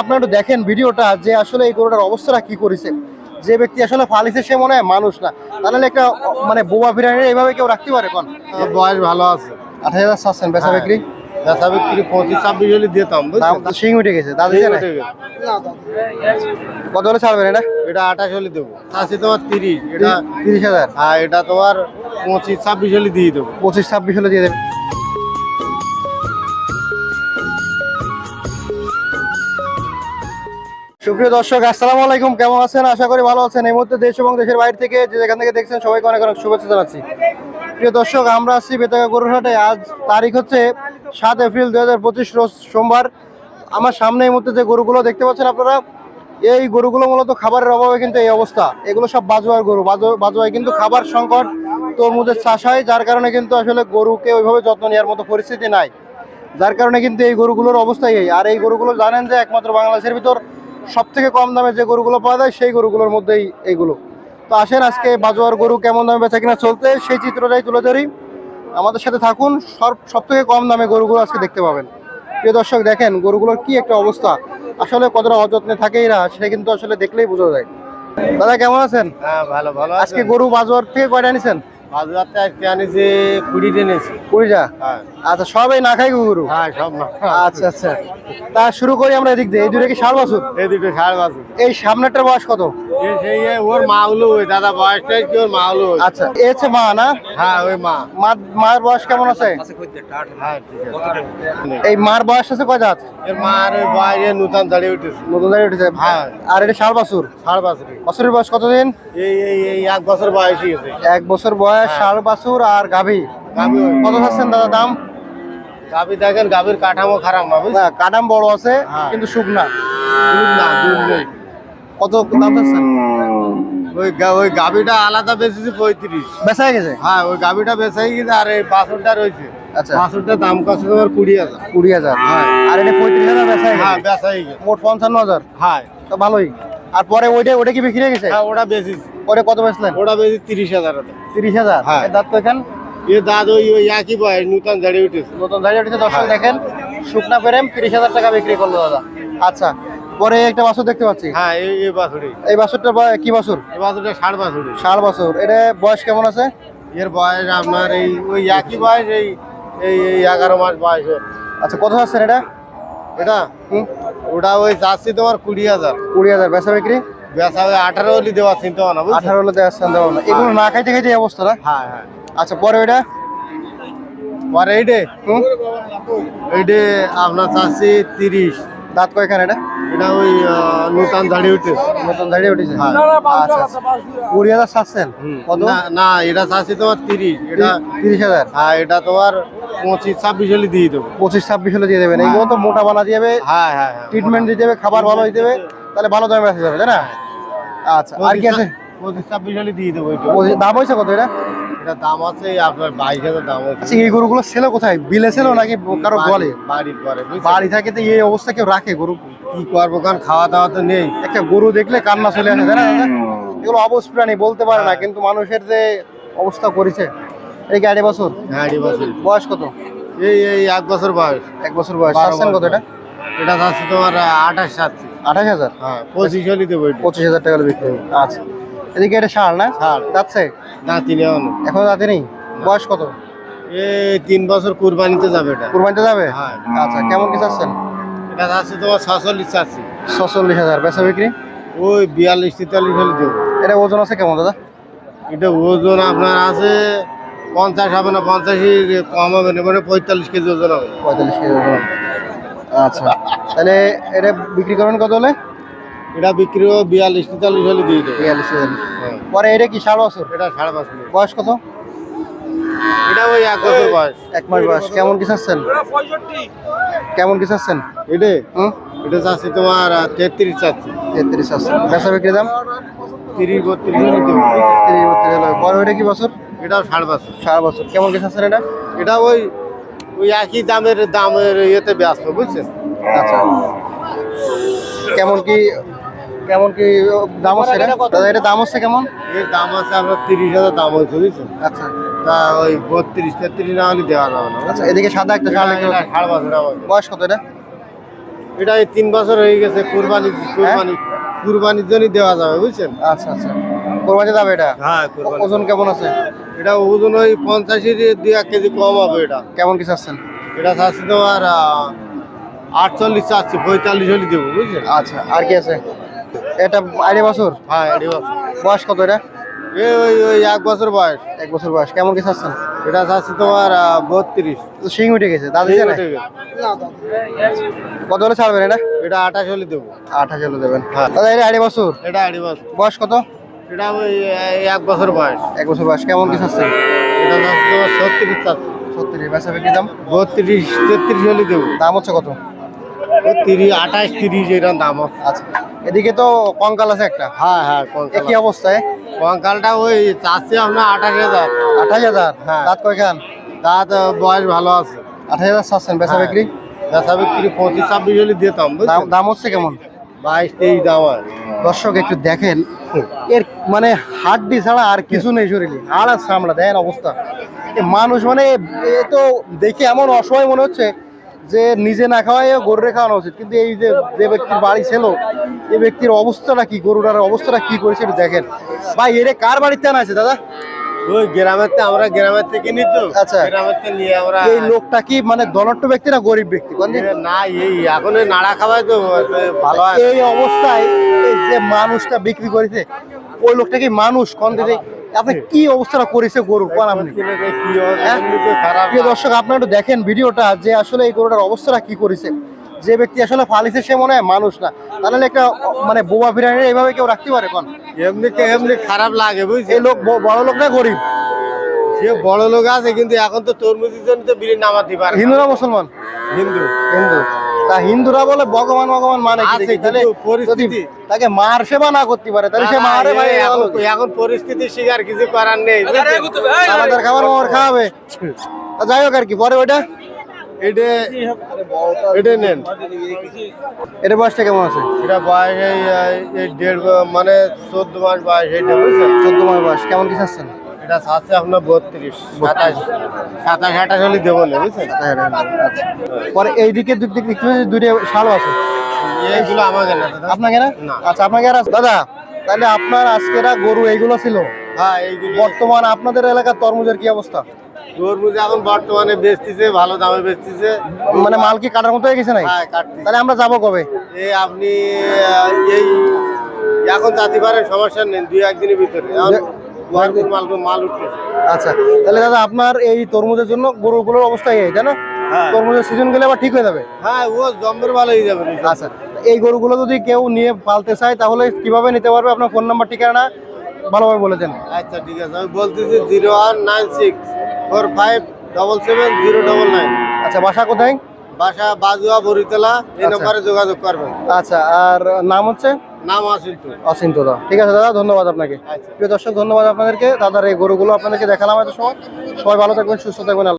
আপনারা একটু দেখেন ভিডিওটা যে আসলে এই গরুটার অবস্থাটা কি করেছে। যে ব্যক্তি আসলে ফালিছে সে মনে হয় মানুষ না। তাহলে একটা মানে বোবা ফিরানি এইভাবে কেউ রাখতে পারে কোন? বয়স ভালো আছে। আট হাজার চাচ্ছেন বেচা হ্যাঁ। বিক্রি? বেচা বিক্রি পঁচিশ ছাব্বিশ হলে দিতাম সিং উঠে গেছে দাদা। কত হলে ছাড়বেন এটা? এটা আঠাশ হলে দেবো। আছে তোমার তিরিশ এটা তিরিশ হাজার। হ্যাঁ এটা তোমার পঁচিশ ছাব্বিশ হলে দিয়ে দেবো। পঁচিশ ছাব্বিশ হলে দিয়ে দেবেন। সুপ্রিয় দর্শক, আসসালামু আলাইকুম। কেমন আছেন? আশা করি ভালো আছেন। এই মুহূর্তে দেশ এবং দেশের বাইরে থেকে যে যেখান থেকে দেখছেন, সবাইকে অনেক অনেক শুভেচ্ছা জানাচ্ছি। প্রিয় দর্শক, আমরা আসছি বেতাগা গরুরহাটে। আজ তারিখ হচ্ছে সাত এপ্রিল দু হাজার পঁচিশ রোজ সোমবার। আমার সামনে এই মুহূর্তে যে গরুগুলো দেখতে পাচ্ছেন আপনারা, এই গরুগুলো মূলত খাবারের অভাবে কিন্তু এই অবস্থা। এগুলো সব বাজুয়ার গরু। বাজু- বাজুয়ায় কিন্তু খাবার সংকট তরমুজের চাষ হয়, যার কারণে কিন্তু আসলে গরুকে ওইভাবে যত্ন নেওয়ার মতো পরিস্থিতি নাই। যার কারণে কিন্তু এই গরুগুলোর অবস্থাই এই। আর এই গরুগুলো জানেন যে একমাত্র বাংলাদেশের ভিতর সব থেকে কম দামে যে গরুগুলো পাওয়া যায় সেই গরুগুলোর মধ্যেই এইগুলো তো আসেন আজকে বাজুয়ার গরু কেমন দামে বেচা কিনা চলতে সেই চিত্রটাই তুলে ধরি। আমাদের সাথে থাকুন সব সব থেকে কম দামে গরুগুলো আজকে দেখতে পাবেন। প্রিয় দর্শক দেখেন গরুগুলোর কি একটা অবস্থা। আসলে কতটা অযত্নে থাকেই না সেটা কিন্তু আসলে দেখলেই বোঝা যায়। দাদা কেমন আছেন? হ্যাঁ ভালো ভালো আজকে গরু বাজুয়ার থেকে কয়টা নিছেন বাজারটা আজকে আনিছি কুড়ি নিয়েছি। কুড়িটা? হ্যাঁ। আচ্ছা সবাই না খাই গরু হ্যাঁ সব না আচ্ছা আচ্ছা। তা শুরু করি আমরা এদিক দিয়ে। এই দূরে কি ষাট বছর এই দুটো সাড়ে বছর এই সামনেটার বয়স কত? ওর মা হলো ওই দাদা বয়সটাই কি ওর মা হলো আচ্ছা এ হচ্ছে মা না? হ্যাঁ ওই মা। মা মায়ের বয়স কেমন আছে? হ্যাঁ ঠিক আছে। এই মার বয়স আছে কয় দাঁত এর মার বয়সে নূতন দাঁড়িয়ে উঠেছে। নতুন দাঁড়িয়ে উঠেছে? হ্যাঁ। আর এটা ষাট বছর? সাড়ে বছরে বছরের বয়স কতদিন? এই এই এই এক বছর বয়সই আছে। এক বছর বয়স ষাট বছর আর গাভী? গাবি কত চাচ্ছেন দাদা দাম? গাবি দেখেন গাভীর কাঠামো খারাপ না কাটাম বড় আছে হ্যাঁ। কিন্তু শুকনা। দুধ না দুধ নেই। কত দাম চাচ্ছেন ওই ওই গাবিটা আলাদা বেচেছি পঁয়ত্রিশ। বেচা গেছে? হ্যাঁ ওই গাবিটা বেচাই গেছে আর এই বাছরটা রয়েছে। আচ্ছা। বাছরটার দাম কত তোমার কুড়ি হাজার। কুড়ি হাজার। আর এটা পঁয়ত্রিশ হাজার বেচা হ্যাঁ বেচাই গেছে? মোট পঞ্চান্ন হাজার? হ্যাঁ। তো ভালোই। আর পরে ওইটা ওইটা কি বিক্রি হয়ে গেছে? হ্যাঁ ওটা বেচেছি। পরে কত বেচলেন? ওটা বেশি তিরিশ হাজার। তিরিশ হাজার? হ্যাঁ। দাঁত তো এখান? এ দাদ ওই ওই একই বয়স নূতন দাঁড়িয়ে উঠেছে। নতুন দাঁড়িয়ে উঠেছে। দর্শক দেখেন শুকনা প্রেম তিরিশ হাজার টাকা বিক্রি করল দাদা। আচ্ছা পরে একটা বাছুর দেখতে পাচ্ছি। হ্যাঁ এই এই বাছুরি এই বাছুরটা কি বাছুর? এই বাছুরটা ষাট বাছুরি ষাট বছর। এটা বয়স কেমন আছে? এর বয়স আপনার এই ওই একই বয়স এই এই এগারো মাস বয়স ওর। আচ্ছা কত আছেন এটা? এটা? ওটা ওই যাচ্ছি তোমার কুড়ি হাজার। কুড়ি হাজার। বেচা বিক্রি? বেচা ওই আঠারো হলি দেওয়া চিন্তা ভাবনা আঠারো হলে দেওয়া দেওয়া না এগুলো না খাইতে খাইতে এই অবস্থা না? হ্যাঁ হ্যাঁ। আচ্ছা পরে ওইটা? পরে এইটে এইটে আপনার চাচ্ছি তিরিশ। দাঁত কয়খান এটা? এটা ওই নূতন দাঁড়িয়ে উঠেছে। নতুন দাঁড়িয়ে উঠেছে। হ্যাঁ। আচ্ছা। কুড়ি হাজার চাচ্ছেন কত? না না এটা চাচ্ছি তোমার তিরিশ। এটা তিরিশ হাজার? হ্যাঁ এটা তোমার পঁচিশ ছাব্বিশ হলে দিয়ে দেবো। পঁচিশ ছাব্বিশ হলে দিয়ে দেবেন। এইগুলো তো মোটা বানা দিয়ে দেবে হ্যাঁ হ্যাঁ হ্যাঁ ট্রিটমেন্ট দিতে হবে খাবার ভালো দিতে হবে তাহলে ভালো দামে বেচা যাবে তাই না? আচ্ছা আর কি আছে? পঁচিশ ছাব্বিশ হলে দিয়ে দেবো দাম হয়েছে কত এটা? এটা দাম আছে আপনার বাইশ হাজার দাম আছে আচ্ছা এই গরুগুলো ছিল কোথায়? বিলে ছিল নাকি কারও বলে বাড়ি- বাড়ির পরে বাড়ি থাকে তো এই অবস্থা কেউ রাখে গরু? কি করব? কারণ খাওয়া দাওয়া তো নেই। একটা গরু দেখলে কান্না চলে আসে না? এগুলো অবশ প্রাণী বলতে পারে না কিন্তু মানুষের যে অবস্থা করেছে এই আড়াই বছর? হ্যাঁ আড়ি বছর। বয়স কত? এই এই এক বছর বয়স। এক বছর বয়স। চাচ্ছেন কত এটা? এটা আছে তোমার আঠাশ সাতশি আঠাশ হাজার? হ্যাঁ পঁচিশ হলে দেবো পঁচিশ হাজার টাকা বিক্রি। আচ্ছা। এদিকে এটা ষাঁড় না? ষাঁড়। যাচ্ছে না তিনে অনেক এখন যাতে নেই? বয়স কত? এই তিন বছর কুরবানিতে যাবে এটা। কুরবানিতে যাবে? হ্যাঁ। আচ্ছা কেমন কি চাচ্ছেন? এটা আছে তোমার ছচল্লিশ চাচ্ছি ছচল্লিশ হাজার। বেচা বিক্রি? ওই বিয়াল্লিশ তেতাল্লিশ হলে দেবো। এটা ওজন আছে কেমন দাদা? এটা ওজন আপনার আছে পঞ্চাশ হবে না পঞ্চাশই কম হবে না মানে পঁয়তাল্লিশ কেজি ওজন হবে। পঁয়তাল্লিশ কেজি ওজন আচ্ছা তাহলে এটা বিক্রি করবেন কত হলে? এটা বিক্রি হবে বিয়াল্লিশ তেতাল্লিশ হলে দিয়ে দেবো। বিয়াল্লিশ হ্যাঁ। পরে এটা কি ষাট বছর এটা সাড়ে পাঁচ মিনিট বয়স কত? এটা ওই এক বছর বয়স। এক মাস বয়স। কেমন কি চাচ্ছেন? কেমন কি চাচ্ছেন? এটা? হুম? এটা চাচ্ছি তোমার তেত্রিশ চাচ্ছি। তেত্রিশ চাচ্ছেন। বেচা বিক্রি দাম? তিরিশ বত্রিশ। তিরিশ বত্রিশ। পরে ওইটা কি বছর? এটাও সাড়ে বছর সারা বছর কেমন কি চাচ্ছেন এটা? এটা ওই ওই একই দামের দামের ইয়েতে ব্যস্ত বুঝছেন? আচ্ছা। কেমন কি কেমন কি দাম হচ্ছে দাদা এটা দাম হচ্ছে কেমন? এর দাম আছে আপনার তিরিশ হাজার দাম হয়েছে বুঝছেন আচ্ছা। তা ওই বত্রিশ তেত্রিশ না হলে দেওয়া যাবে না আচ্ছা এদিকে সাদা একটা দেখতে সাড়ে বছর বয়স কত এটা? এটা এই তিন বছর হয়ে গেছে কুরবানি কুরবানি কুরবানির জন্যই দেওয়া যাবে বুঝছেন? আচ্ছা আচ্ছা। কোরবানি যাবে এটা? হ্যাঁ কুরবানি। ওজন কেমন আছে? এটা ওজন ওই পঞ্চাশের দুই এক কেজি কম হবে এটা। কেমন কি চাচ্ছেন? এটা চাচ্ছি তোমার আটচল্লিশ চাচ্ছি পঁয়তাল্লিশ হলে দেবো বুঝছেন? আচ্ছা আর কি আছে? এটা আড়াই বছর? হ্যাঁ এটি বছর। বয়স কত এটা? ওই ওই এক বছর বয়স। এক বছর বয়স। কেমন কি চাচ্ছেন? এটা চাচ্ছি তোমার বত্রিশ। তো শিং উঠে গেছে। দাদা। কত হলে ছাড়বেন এটা? এটা আঠাশ হলে দেবো। হাজার হলে দেবেন। হ্যাঁ। দাদা এটা আড়াই বছর? এটা আড়ি বছর। বয়স কত? এটা ওই এক বছর বয়স। এক বছর বয়স। কেমন কি চাচ্ছেন? এটা তোমার ছত্রিশ চাচ্ছি। সত্তর বেচা বিক্রি দাম? বত্রিশ তেত্রিশ হলে দেবো। দাম হচ্ছে কত? তিরিশ আঠাশ তিরিশ এরকম দাম। আছে। আচ্ছা। এদিকে তো কঙ্কাল আছে একটা। হ্যাঁ হ্যাঁ কি অবস্থায়? কঙ্কালটা ওই চাচ্ছি আপনার আঠাশ হাজার। আঠাশ হাজার? হ্যাঁ। দাঁত কয়খান? তা বয়স ভালো আছে। আঠাশ হাজার চাচ্ছেন বেচা হ্যাঁ। বিক্রি? বেচা বিক্রি পঁচিশ ছাব্বিশ হলে দিতাম দাম হচ্ছে কেমন? বাইশ তেইশ দাম হয়। দর্শক একটু দেখেন। এর মানে হাড্ডি ছাড়া আর কিছু নেই শরীরে। হাড় আর চামড়া দেখেন অবস্থা। মানুষ মানে এ তো দেখে এমন অসহায় মনে হচ্ছে। যে নিজে না খাওয়াই গরুরে খাওয়ানো উচিত। কিন্তু এই যে যে ব্যক্তির বাড়ি ছিল এই ব্যক্তির অবস্থাটা কি গরুটার অবস্থাটা কি করেছে একটু দেখেন। ভাই এরে কার বাড়িতে আনা আছে দাদা? ওই গ্রামের আমরা গ্রামের থেকে আচ্ছা। গ্রামের থেকে নিয়ে আমরা এই লোকটা কি মানে ধনাঢ্য ব্যক্তি না গরিব ব্যক্তি? না এই এখন নাড়া তো ভালো এই অবস্থায় এই যে মানুষটা বিক্রি করেছে ওই লোকটা কি মানুষ? কোন দিকে আপনি কি অবস্থাটা করেছে গরু কোন আপনি হয়, প্রিয় দর্শক আপনারা একটু দেখেন ভিডিওটা যে আসলে এই গরুটার অবস্থাটা কি করেছে। যে ব্যক্তি আসলে ফালিছে সে মনে হয় মানুষ না। তাহলে একটা মানে বোবা ফিরানি এইভাবে কেউ রাখতে পারে কোন? এমনি এমনি খারাপ লাগে বুঝছি লোক বড় লোক না গরিব? সে বড় লোক আছে কিন্তু এখন তো তরমুজের জন্য তো বিড়ি নামাতে পারে হিন্দু না মুসলমান? হিন্দু। হিন্দু। তা হিন্দুরা বলে ভগবান ভগবান মানে কি? তাহলে পরিস্থিতি- তাকে মার সেবা না করতে পারে তাহলে সে মারে ভাই এখন পরিস্থিতি শিকার কিছু করার নেই আমাদের খাবার মার খাওয়াবে। যাই হোক আর কি পরে ওইটা? এটা এটা নেন। এটা বয়সটা কেমন আছে? এটা বয়স এই দেড় মানে চোদ্দ মাস বয়স বুঝছেন? চোদ্দ মাস বয়স কেমন কি চাচ্ছেন? এটা সাতশো আপনার বত্রিশ সাতাশ সাতাশ আঠাশ হলে দেবো না বুঝছেন? পরে এইদিকে দুই দিক দেখতে পাচ্ছি দুইটা শালও আছে। এইগুলো আমাকে না। আপনাকে না। আচ্ছা আপনাকে আর দাদা তাহলে আপনার আজকের গরু এইগুলো ছিল? হ্যাঁ এইগুলো। বর্তমান আপনাদের এলাকার তরমুজের কি অবস্থা? তরমুজ এখন বর্তমানে বেচতেছে ভালো দামে বেচতেছে। মানে মাল কি কাটার মতো হয়ে গেছে নাই হ্যাঁ তাহলে আমরা যাব কবে? এই আপনি এই এখন যাতে পারেন সমস্যা নেই দুই একদিনের ভিতরে। মাল আচ্ছা তাহলে দাদা আপনার এই তরমুজের জন্য গরুগুলোর অবস্থা এই তাই না? হ্যাঁ। তরমুজের সিজন গেলে আবার ঠিক হয়ে যাবে? হ্যাঁ ও জম্বের ভালো হয়ে যাবে। আচ্ছা এই গরুগুলো যদি কেউ নিয়ে পালতে চায় তাহলে কীভাবে নিতে পারবে? আপনার ফোন নাম্বার ঠিকানা ভালোভাবে বলে দেন। আচ্ছা ঠিক আছে। আমি বলতেছি zero one nine six four five double seven zero double nine. আচ্ছা বাসা কোথায়? বাসা বাজুয়া বরিতলা এই আচ্ছা। নম্বরে যোগাযোগ করবেন। আচ্ছা আর নাম হচ্ছে? নাম আসিল তো দা ঠিক আছে দাদা ধন্যবাদ আপনাকে। আচ্ছা। প্রিয় দর্শক ধন্যবাদ আপনাদেরকে। দাদার এই গরুগুলো আপনাদেরকে দেখালাম এত সময়। সবাই ভালো থাকবেন সুস্থ থাকবেন।